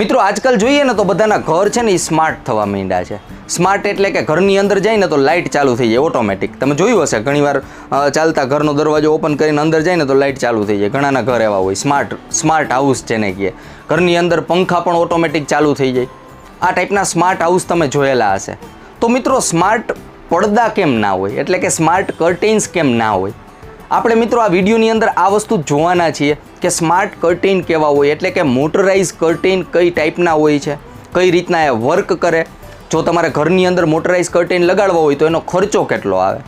મિત્રો, આજકાલ જોઈએ ને તો બધાના ઘર છે ને એ સ્માર્ટ થવા માંડ્યા છે. સ્માર્ટ એટલે કે ઘરની અંદર જાય ને તો લાઇટ ચાલુ થઈ જાય ઓટોમેટિક તમે જોયું હશે, ઘણીવાર ચાલતા ઘરનો દરવાજો ઓપન કરીને અંદર જાય ને તો લાઇટ ચાલુ થઈ જાય. ઘણાના ઘર એવા હોય. સ્માર્ટ સ્માર્ટ હાઉસ જેને કહીએ. ઘરની અંદર પંખા પણ ઓટોમેટિક ચાલુ થઈ જાય. આ ટાઈપના સ્માર્ટ હાઉસ તમે જોયેલા હશે. તો મિત્રો સ્માર્ટ પડદા કેમ ના હોય? એટલે કે સ્માર્ટ કર્ટેન્સ કેમ ના હોય? આપણે મિત્રો આ વિડીયોની અંદર આ વસ્તુ જોવાના છીએ કે સ્માર્ટ કર્ટેન કેવા હોય, એટલે કે મોટરાઇઝ કર્ટેન કઈ ટાઈપના હોય છે, કઈ રીતના એ વર્ક કરે. જો તમારે ઘરની અંદર મોટરાઇઝ કર્ટેન લગાડવા હોય તો એનો ખર્ચો કેટલો આવે?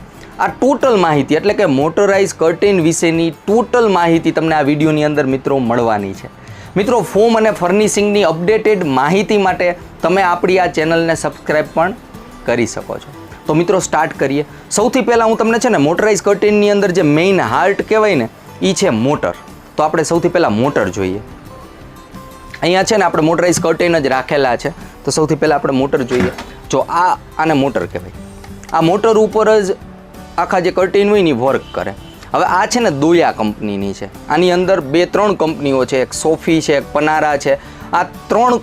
આ ટોટલ માહિતી, એટલે કે મોટરાઇઝ કર્ટેન વિશેની ટોટલ માહિતી તમને આ વિડીયોની અંદર મિત્રો મળવાની છે. મિત્રો, ફોમ અને ફર્નિશિંગની અપડેટેડ માહિતી માટે તમે આપણી આ ચેનલને સબસ્ક્રાઈબ પણ કરી શકો છો. તો મિત્રો સ્ટાર્ટ કરીએ. સૌથી પહેલાં હું તમને છે ને મોટરાઇઝ કર્ટેનની અંદર જે મેઇન હાર્ટ કહેવાય ને એ છે મોટર તો આપણે સૌથી પહેલાં મોટર જોઈએ. અહીંયા છે ને આપણે મોટરાઇઝ કર્ટેન જ રાખેલા છે. તો સૌથી પહેલાં આપણે મોટર જોઈએ. જો આ આને મોટર કહેવાય. આ મોટર ઉપર જ આખા જે કર્ટેન હોય ને વર્ક કરે. હવે આ છે ને દોયા કંપનીની છે. આની અંદર બે ત્રણ કંપનીઓ છે. એક સોફી છે, એક પનારા છે. આ ત્રણ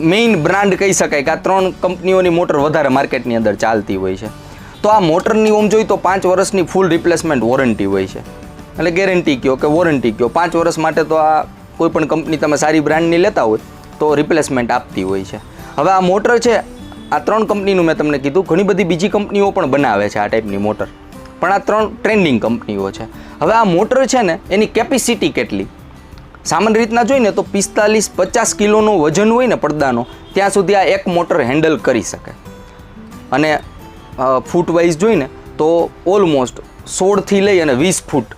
મેઇન બ્રાન્ડ કહી શકાય કે આ ત્રણ કંપનીઓની મોટર વધારે માર્કેટની અંદર ચાલતી હોય છે. તો આ મોટરની ઓમ જોઈ તો પાંચ વર્ષની ફૂલ રિપ્લેસમેન્ટ વોરંટી હોય છે. એટલે ગેરંટી કયો કે વોરંટી કયો? પાંચ વર્ષ માટે તો આ કોઈપણ કંપની તમે સારી બ્રાન્ડની લેતા હોય તો રિપ્લેસમેન્ટ આપતી હોય છે. હવે આ મોટર છે, આ ત્રણ કંપનીનું મેં તમને કીધું. ઘણી બધી બીજી કંપનીઓ પણ બનાવે છે આ ટાઈપની મોટર પણ આ ત્રણ ટ્રેન્ડિંગ કંપનીઓ છે. હવે આ મોટર છે ને, એની કેપેસિટી કેટલી? સામાન્ય રીતના જોઈને તો પિસ્તાલીસ પચાસ કિલોનો વજન હોય ને પડદાનો, ત્યાં સુધી આ એક મોટર હેન્ડલ કરી શકે. અને ફૂટ વાઇઝ જોઈને તો ઓલમોસ્ટ સોળથી લઈ અને વીસ ફૂટ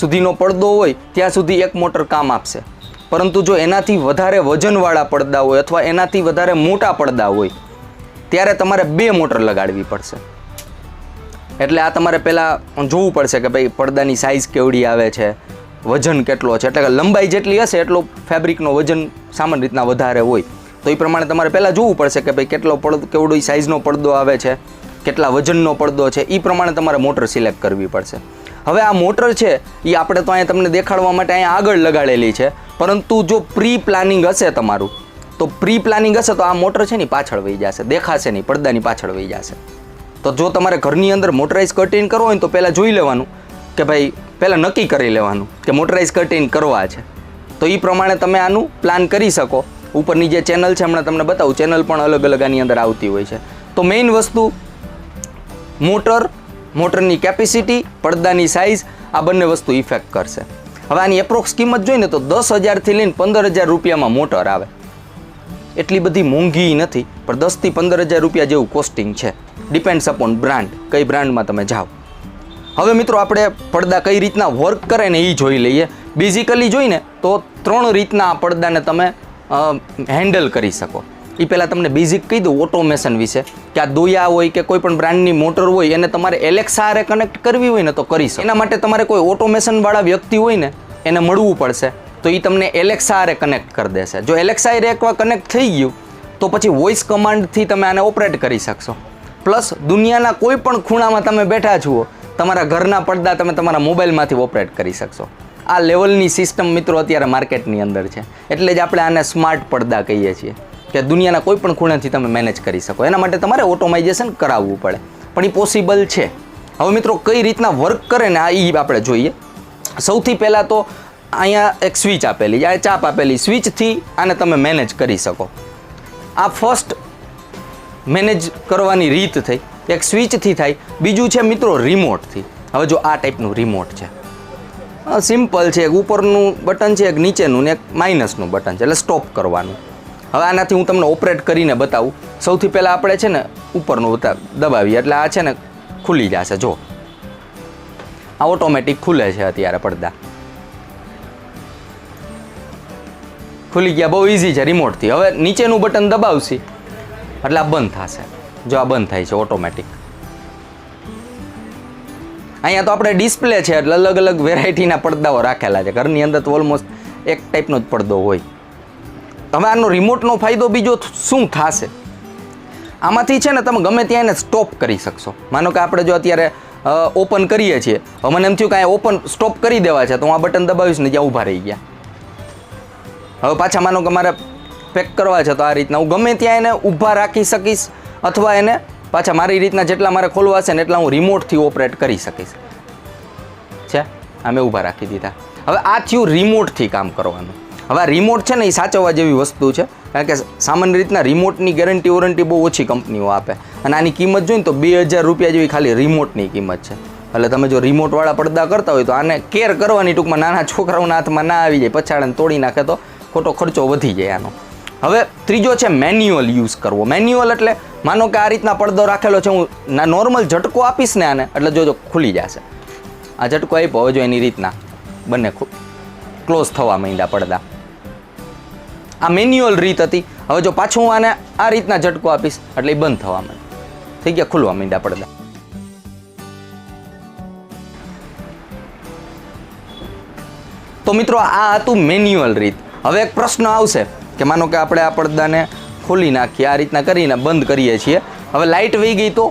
સુધીનો પડદો હોય, ત્યાં સુધી એક મોટર કામ આપશે. પરંતુ જો એનાથી વધારે વજનવાળા પડદા હોય અથવા એનાથી વધારે મોટા પડદા હોય, ત્યારે તમારે બે મોટર લગાડવી પડશે. એટલે આ તમારે પહેલાં જોવું પડશે કે ભાઈ પડદાની સાઇઝ કેવડી આવે છે વજન કેટલો છે? એટલે કે લંબાઈ જેટલી હશે, એટલો ફેબ્રિકનો વજન સામાન્ય રીતના વધારે હોય. તો એ પ્રમાણે તમારે પહેલાં જોવું પડશે કે ભાઈ કેટલો પડદો, કેવડો સાઇઝનો પડદો આવે છે, કેટલા વજનનો પડદો છે એ પ્રમાણે તમારે મોટર સિલેક્ટ કરવી પડશે. હવે આ મોટર છે એ આપણે તો અહીંયા તમને દેખાડવા માટે અહીંયા આગળ લગાડેલી છે, પરંતુ જો પ્રી પ્લાનિંગ હશે તમારું, તો પ્રી પ્લાનિંગ હશે તો આ મોટર છે ને પાછળ વહી જશે, દેખાશે નહીં, પડદાની પાછળ વહી જશે. તો જો તમારે ઘરની અંદર મોટરાઇઝ કટિંગ કરવો હોય તો પહેલાં જોઈ લેવાનું કે ભાઈ પહેલાં નક્કી કરી લેવાનું કે મોટરાઇઝ કટિંગ કરવા છે. તો એ પ્રમાણે તમે આનું પ્લાન કરી શકો. ઉપરની જે ચેનલ છે, હમણાં તમને બતાવું ચેનલ પણ અલગ અલગ આની અંદર આવતી હોય છે. તો મેઇન વસ્તુ મોટર મોટરની કેપેસિટી પડદાની સાઇઝ આ બંને વસ્તુ ઇફેક્ટ કરશે. હવે આની એપ્રોક્સ કિંમત જોઈને તો દસ હજારથી લઈને પંદર હજાર રૂપિયામાં મોટર આવે. એટલી બધી મોંઘી નથી, પણ દસથી પંદર હજાર રૂપિયા જેવું કોસ્ટિંગ છે. ડિપેન્ડ્સ અપોન બ્રાન્ડ કઈ બ્રાન્ડમાં તમે જાઓ. હવે મિત્રો આપણે પડદા કઈ રીતના વર્ક કરે ને એ જોઈ લઈએ. બેઝિકલી જોઈને તો ત્રણ રીતના આ પડદાને તમે હેન્ડલ કરી શકો. એ પહેલાં તમને બેઝિક કહી દઉં ઓટોમેશન વિશે. કે આ દોયા હોય કે કોઈ પણ બ્રાન્ડની મોટર હોય, એને તમારે એલેક્સા હારે કનેક્ટ કરવી હોય ને તો કરી શકો. એના માટે તમારે કોઈ ઓટોમેશનવાળા વ્યક્તિ હોય ને, એને મળવું પડશે. તો એ તમને એલેક્સા હારે કનેક્ટ કરી દેશે. જો એલેક્સા હારે એકવાર કનેક્ટ થઈ ગયું, તો પછી વોઇસ કમાન્ડથી તમે આને ઓપરેટ કરી શકશો. પ્લસ દુનિયાના કોઈ પણ ખૂણામાં તમે બેઠા છો તમારા ઘરના પડદા તમે તમારા મોબાઈલમાંથી ઓપરેટ કરી શકશો. આ લેવલની સિસ્ટમ મિત્રો અત્યારે માર્કેટની અંદર છે. એટલે જ આપણે આને સ્માર્ટ પડદા કહીએ છીએ કે દુનિયાના કોઈ પણ ખૂણેથી તમે મેનેજ કરી શકો. એના માટે તમારે ઓટોમાઇઝેશન કરાવવું પડે. પણ એ પોસિબલ છે. હવે મિત્રો કઈ રીતના વર્ક કરે ને આ એ આપણે જોઈએ. સૌથી પહેલાં તો અહીંયા એક સ્વિચ આપેલી આ ચાપ આપેલી સ્વિચથી આને તમે મેનેજ કરી શકો. આ ફર્સ્ટ મેનેજ કરવાની રીત થઈ, એક સ્વિચથી થાય, બીજું છે મિત્રો રિમોટથી. હવે જો આ ટાઈપનું રિમોટ છે. સિમ્પલ છે, એક ઉપરનું બટન છે, એક નીચેનું ને એક માઇનસનું બટન છે, એટલે સ્ટોપ કરવાનું. હવે આનાથી હું તમને ઓપરેટ કરીને બતાવું. સૌથી પહેલાં આપણે છે ને ઉપરનું દબાવીએ, એટલે આ છે ને ખુલી જશે, જો. આ ઓટોમેટિક ખુલે છે અત્યારે પડદા. ખુલી ગયા, બહુ ઇઝી છે રિમોટથી. હવે નીચેનું બટન દબાવશી. એટલે આ બંધ થશે. જો આ બંધ થાય છે ઓટોમેટિક અહીંયા તો આપણે ડિસ્પ્લે છે, એટલે અલગ અલગ વેરાયટીના પડદાઓ રાખેલા છે. ઘરની અંદર તો ઓલમોસ્ટ એક ટાઈપનો જ પડદો હોય. હવે આનો રિમોટનો ફાયદો બીજો શું થશે? આમાંથી છે ને તમે ગમે ત્યાં એને સ્ટોપ કરી શકશો. માનો કે આપણે જો અત્યારે ઓપન કરીએ છીએ, હવે મને એમ થયું કે ઓપન સ્ટોપ કરી દેવા છે, તો હું આ બટન દબાવીશ ને જ્યાં ઊભા રહી ગયા. હવે પાછા માનો કે મારે પેક કરવા છે, તો આ રીતના. હું ગમે ત્યાં એને ઊભા રાખી શકીશ અથવા એને પાછા મારી રીતના જેટલા મારે ખોલવા છે ને એટલા હું રિમોટથી ઓપરેટ કરી શકીશ. છે? આ મેં ઊભા રાખી દીધા. હવે આ થયું રિમોટથી કામ કરવાનું. હવે આ રિમોટ છે ને એ સાચવવા જેવી વસ્તુ છે, કારણ કે સામાન્ય રીતના રિમોટની ગેરંટી વોરંટી બહુ ઓછી કંપનીઓ આપે. અને આની કિંમત જોઈને તો બે હજાર રૂપિયા જેવી ખાલી રિમોટની કિંમત છે. એટલે તમે જો રિમોટવાળા પડદા કરતા હોય તો આને કેર કરવાની ટૂંકમાં નાના છોકરાઓના હાથમાં ના આવી જાય. પછાડને તોડી નાખે તો ખોટો ખર્ચો વધી જાય આનો. હવે ત્રીજો છે મેન્યુઅલ યુઝ કરવો. મેન્યુઅલ એટલે માનો કે આ રીતના પડદો રાખેલો છે, હું નોર્મલ ઝટકો આપીશ ને આને, એટલે જોજો ખુલી જશે. આ ઝટકો આપ્યો, હવે જો એની રીતના બંને ક્લોઝ થવા માંડ્યા પડદા. આ મેન્યુઅલ રીત હતી. હવે જો પાછું હું આને આ રીતના ઝટકો આપીશ, એટલે એ બંધ થવા માંડે થઈ ગયા, ખુલવા માંડ્યા પડદા. તો મિત્રો, આ હતું મેન્યુઅલ રીત. હવે એક પ્રશ્ન આવશે. કે માનો કે આપણે આ પડદાને ખોલી નાખીએ, આ રીતના કરીને બંધ કરીએ છીએ. હવે લાઇટ વહી ગઈ તો?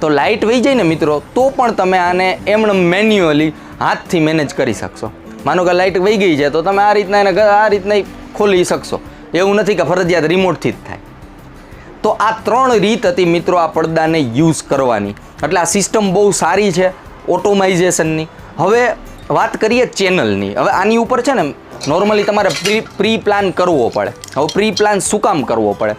તો લાઇટ વહી જાય ને મિત્રો, તો પણ તમે આને એમણે મેન્યુઅલી હાથથી મેનેજ કરી શકશો. માનો કે લાઇટ વહી ગઈ છે, તો તમે આ રીતના એને આ રીતના ખોલી શકશો. એવું નથી કે ફરજિયાત રિમોટથી જ થાય. તો આ ત્રણ રીત હતી મિત્રો આ પડદાને યુઝ કરવાની. એટલે આ સિસ્ટમ બહુ સારી છે ઓટોમાઇઝેશનની હવે વાત કરીએ ચેનલની હવે આની ઉપર છે ને નોર્મલી તમારે પ્રી પ્રી પ્લાન કરવો પડે. હવે પ્રી પ્લાન શું કામ કરવો પડે?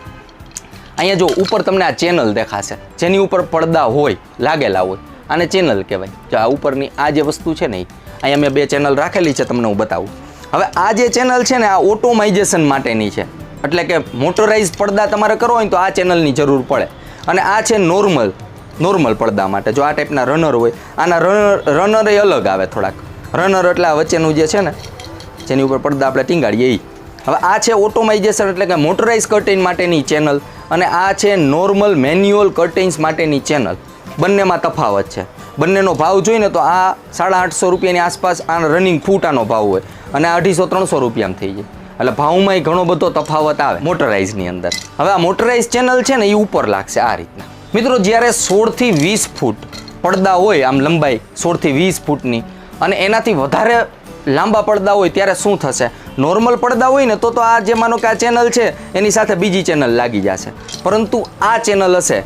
અહીંયા જો ઉપર તમને આ ચેનલ દેખાશે. જેની ઉપર પડદા હોય, લાગેલા હોય, આને ચેનલ કહેવાય. જો આ ઉપરની આ જે વસ્તુ છે ને એ અહીંયા મેં બે ચેનલ રાખેલી છે, તમને હું બતાવું. હવે આ જે ચેનલ છે ને, આ ઓટોમાઇઝેશન માટેની છે. એટલે કે મોટરાઇઝ પડદા તમારે કરવો હોય તો આ ચેનલની જરૂર પડે. અને આ છે નોર્મલ નોર્મલ પડદા માટે. જો આ ટાઈપના રનર હોય, આના રનર રનર એ અલગ આવે થોડાક. રનર એટલે આ વચ્ચેનું જે છે ને જેની ઉપર પડદા આપણે ટીંગાડીએ હવે આ છે ઓટોમાઇઝેશન એટલે કે મોટરાઇઝ કર્ટેન માટેની ચેનલ અને આ છે નોર્મલ મેન્યુઅલ કર્ટેન્સ માટેની ચેનલ બંનેમાં તફાવત છે. બંનેનો ભાવ જોઈને તો આ સાડા આઠસો રૂપિયાની આસપાસ આ રનિંગ ફૂટ આનો ભાવ હોય અને આ અઢીસો ત્રણસો રૂપિયામાં થઈ જાય. એટલે ભાવમાંય ઘણો બધો તફાવત આવે મોટરાઇઝની અંદર. હવે આ મોટરાઇઝ ચેનલ છે ને એ ઉપર લાગશે આ રીતના. મિત્રો જ્યારે સોળથી વીસ ફૂટ પડદા હોય, આમ લંબાઈ સોળથી વીસ ફૂટની, અને એનાથી વધારે લાંબા પડદા હોય ત્યારે શું થશે? નોર્મલ પડદા હોય ને તો તો આ જે માનો કે આ ચેનલ છે, એની સાથે બીજી ચેનલ લાગી જશે. પરંતુ આ ચેનલ હશે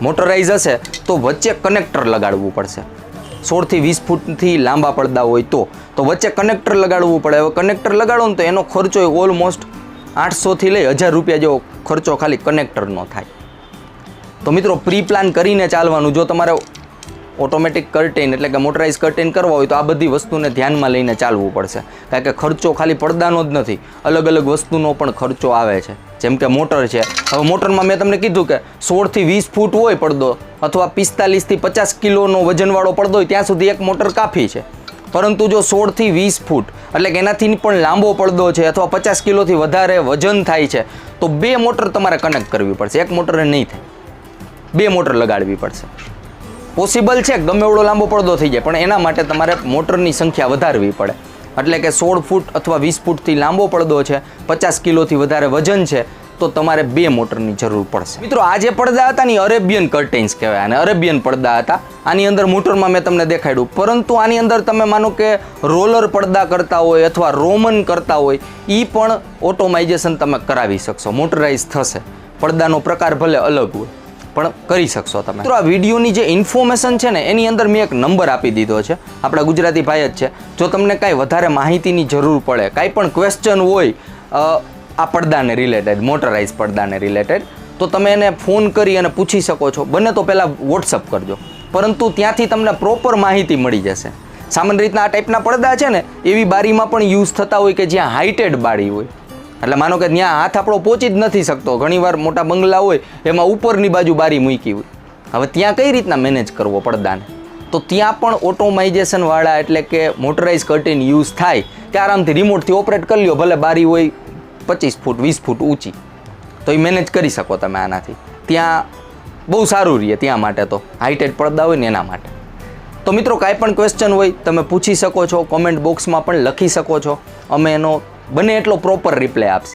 મોટરાઇઝ હશે, તો વચ્ચે કનેક્ટર લગાડવું પડશે. સોળથી વીસ ફૂટથી લાંબા પડદા હોય તો તો વચ્ચે કનેક્ટર લગાડવું પડે. હવે કનેક્ટર લગાડો ને તો એનો ખર્ચો ઓલમોસ્ટ આઠસોથી લઈ હજાર રૂપિયા જેવો ખર્ચો ખાલી કનેક્ટરનો થાય. તો મિત્રો પ્રી પ્લાન કરીને ચાલવાનું. જો તમારે ઓટોમેટિક કર્ટેન એટલે કે મોટરાઇઝ કર્ટેન કરવા હોય તો આ બધી વસ્તુને ધ્યાનમાં લઈને ચાલવું પડશે. કારણ કે ખર્ચો ખાલી પડદાનો જ નથી, અલગ અલગ વસ્તુનો પણ ખર્ચો આવે છે. જેમ કે મોટર છે. હવે મોટરમાં મેં તમને કીધું કે સોળથી વીસ ફૂટ હોય પડદો અથવા પિસ્તાલીસથી પચાસ કિલોનો વજનવાળો પડદો હોય, ત્યાં સુધી એક મોટર કાફી છે. પરંતુ જો સોળથી વીસ ફૂટ, એટલે કે એનાથી પણ લાંબો પડદો છે અથવા પચાસ કિલોથી વધારે વજન થાય છે, તો બે મોટર તમારે કનેક્ટ કરવી પડશે. એક મોટરે નહીં થાય. બે મોટર લગાડવી પડશે. પોસિબલ છે ગમે એવડો લાંબો પડદો થઈ જાય, પણ એના માટે તમારે મોટરની સંખ્યા વધારવી પડે. એટલે કે સોળ ફૂટ અથવા વીસ ફૂટથી લાંબો પડદો છે, પચાસ કિલોથી વધારે વજન છે, તો તમારે બે મોટરની જરૂર પડશે. મિત્રો, આ જે પડદા હતા ને અરેબિયન કર્ટેન્સ કહેવાય, અને અરેબિયન પડદા હતા. આની અંદર મોટરમાં મેં તમને દેખાડ્યું, પરંતુ આની અંદર તમે માનો કે રોલર પડદા કરતા હોય અથવા રોમન કરતા હોય એ પણ ઓટોમાઇઝેશન તમે કરાવી શકશો, મોટરાઇઝ થશે. પડદાનો પ્રકાર ભલે અલગ હોય. પણ કરી શકશો તમે. મિત્રો, આ વિડીયોની જે ઇન્ફોર્મેશન છે ને, એની અંદર મેં એક નંબર આપી દીધો છે. આપણા ગુજરાતી ભાઈ જ છે. જો તમને કાંઈ વધારે માહિતીની જરૂર પડે, કાંઈ પણ ક્વેશ્ચન હોય આ પડદાને રિલેટેડ મોટરાઇઝ પડદાને રિલેટેડ તો તમે એને ફોન કરી અને પૂછી શકો છો. બને તો પહેલાં વોટ્સઅપ કરજો. પરંતુ ત્યાંથી તમને પ્રોપર માહિતી મળી જશે. સામાન્ય રીતના આ ટાઈપના પડદા છે ને, એવી બારીમાં પણ યુઝ થતા હોય કે જ્યાં હાઇટેડ બારી હોય. એટલે માનો કે ત્યાં હાથ આપણો પહોંચી જ નથી શકતો. ઘણીવાર મોટા બંગલા હોય, એમાં ઉપરની બાજુ બારી મૂકી હોય. હવે ત્યાં કઈ રીતના મેનેજ કરવો પડદાને? તો ત્યાં પણ ઓટોમાઇઝેશનવાળા એટલે કે મોટરાઇઝ કર્ટેન યુઝ થાય કે આરામથી રિમોટથી ઓપરેટ કરી લો ભલે બારી હોય પચીસ ફૂટ, વીસ ફૂટ ઊંચી. તો એ મેનેજ કરી શકો તમે આનાથી. ત્યાં બહુ સારું રહીએ ત્યાં માટે તો. હાઇટેડ પડદા હોય ને એના માટે. તો મિત્રો કાંઈ પણ ક્વેશ્ચન હોય, તમે પૂછી શકો છો કોમેન્ટ બોક્સમાં પણ લખી શકો છો. અમે એનો બને એટલો પ્રોપર રિપ્લાય આપશે.